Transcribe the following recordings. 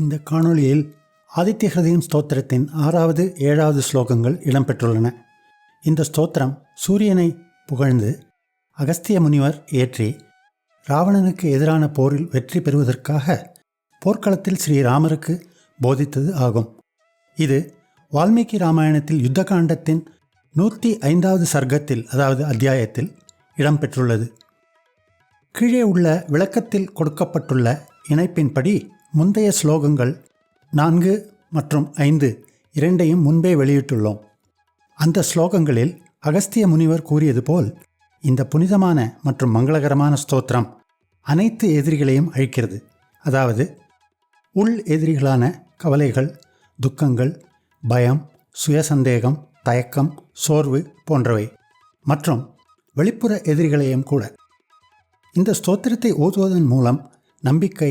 இந்த காணொளியில் ஆதித்ய ஹிருதயம் ஸ்தோத்திரத்தின் ஆறாவது ஏழாவது ஸ்லோகங்கள் இடம்பெற்றுள்ளன. இந்த ஸ்தோத்திரம் சூரியனை புகழ்ந்து அகஸ்திய முனிவர் ஏற்றி ராவணனுக்கு எதிரான போரில் வெற்றி பெறுவதற்காக போர்க்களத்தில் ஸ்ரீராமருக்கு போதித்தது ஆகும். இது வால்மீகி ராமாயணத்தில் யுத்த காண்டத்தின் நூற்றி ஐந்தாவது சர்க்கத்தில் அதாவது அத்தியாயத்தில் இடம்பெற்றுள்ளது. கீழே உள்ள விளக்கத்தில் கொடுக்கப்பட்டுள்ள இணைப்பின்படி முந்தைய ஸ்லோகங்கள் நான்கு மற்றும் ஐந்து இரண்டையும் முன்பே வெளியிட்டுள்ளோம். அந்த ஸ்லோகங்களில் அகஸ்திய முனிவர் கூறியது போல் இந்த புனிதமான மற்றும் மங்களகரமான ஸ்தோத்திரம் அனைத்து எதிரிகளையும் அழிக்கிறது. அதாவது உள் எதிரிகளான கவலைகள் துக்கங்கள் பயம் சுயசந்தேகம் தயக்கம் சோர்வு போன்றவை மற்றும் வெளிப்புற எதிரிகளையும் கூட. இந்த ஸ்தோத்திரத்தை ஓதுவதன் மூலம் நம்பிக்கை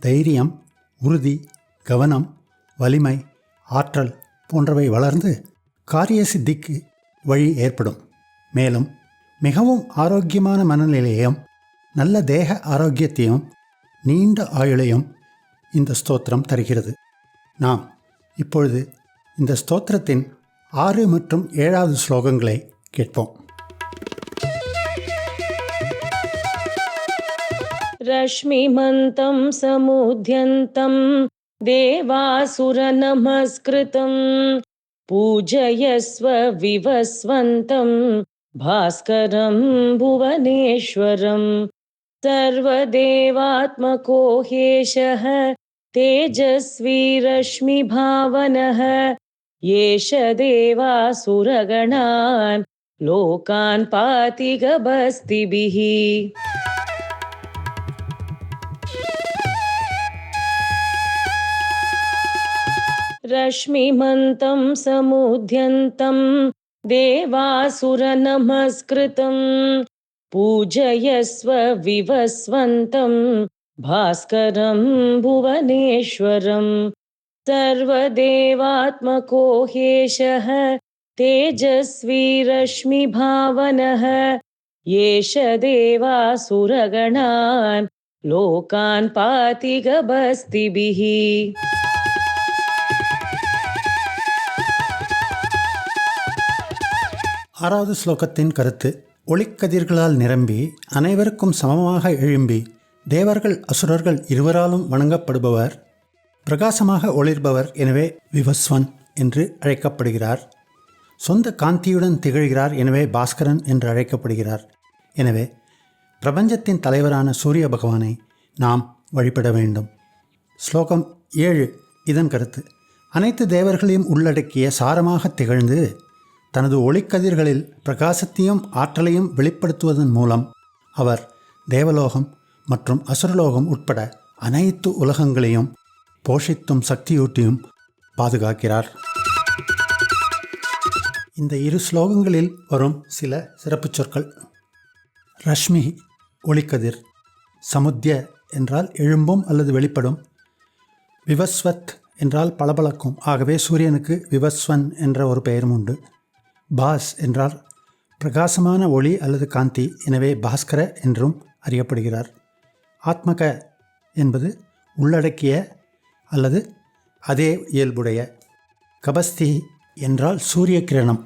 தைரியம் உறுதி கவனம் வலிமை ஆற்றல் போன்றவை வளர்ந்து காரிய சித்திக்கு வழி ஏற்படும். மேலும் மிகவும் ஆரோக்கியமான மனநிலையையும் நல்ல தேக ஆரோக்கியத்தையும் நீண்ட ஆயுளையும் இந்த ஸ்தோத்திரம் தருகிறது. நாம் இப்பொழுது இந்த ஸ்தோத்திரத்தின் ஆறு மற்றும் ஏழாவது ஸ்லோகங்களை கேட்போம். रश्मिमन्तं समुद्यन्तं देवासुरनमस्कृतं पूजयस्व विवस्वन्तं भास्करं भुवनेश्वरं सर्वदेवात्मको ह्येषः तेजस्वी रश्मिभावनः एष देवासुरगणान् लोकान् पाति गभस्तिभिः रश्मिमन्तं समुद्यन्तं देवासुरनमस्कृतं पूजयस्व विवस्वन्तं भास्करं भुवनेश्वरं सर्वदेवात्मको ह्येषः तेजस्वी रश्मिभावनः एष देवासुरगणान् लोकान् पाति गभस्तिभिः ஆறாவது ஸ்லோகத்தின் கருத்து ஒளிக்கதிர்களால் நிரம்பி அனைவருக்கும் சமமாக எழும்பி தேவர்கள் அசுரர்கள் இருவராலும் வணங்கப்படுபவர் பிரகாசமாக ஒளிர்பவர் எனவே விவஸ்வன் என்று அழைக்கப்படுகிறார். சொந்த காந்தியுடன் திகழ்கிறார் எனவே பாஸ்கரன் என்று அழைக்கப்படுகிறார். எனவே பிரபஞ்சத்தின் தலைவரான சூரிய பகவானை நாம் வழிபட வேண்டும். ஸ்லோகம் ஏழு இதன் கருத்து அனைத்து தேவர்களையும் உள்ளடக்கிய சாரமாக திகழ்ந்து தனது ஒளிக்கதிர்களில் பிரகாசத்தையும் ஆற்றலையும் வெளிப்படுத்துவதன் மூலம் அவர் தேவலோகம் மற்றும் அசுரலோகம் உட்பட அனைத்து உலகங்களையும் போஷித்தும் சக்தியூட்டியும் பாதுகாக்கிறார். இந்த இரு ஸ்லோகங்களில் வரும் சில சிறப்புச் சொற்கள். ரஷ்மி ஒளிக்கதிர் சமுத்திய என்றால் எழும்பும் அல்லது வெளிப்படும் விவஸ்வத் என்றால் பளபளக்கும். ஆகவே சூரியனுக்கு விவஸ்வன் என்ற ஒரு பெயரும் உண்டு. பாஸ் என்றால் பிரகாசமான ஒளி அல்லது காந்தி எனவே பாஸ்கர என்றும் அறியப்படுகிறார். ஆத்மக என்பது உள்ளடக்கிய அல்லது அதே இயல்புடைய. கபஸ்தி என்றால் சூரிய கிரணம்.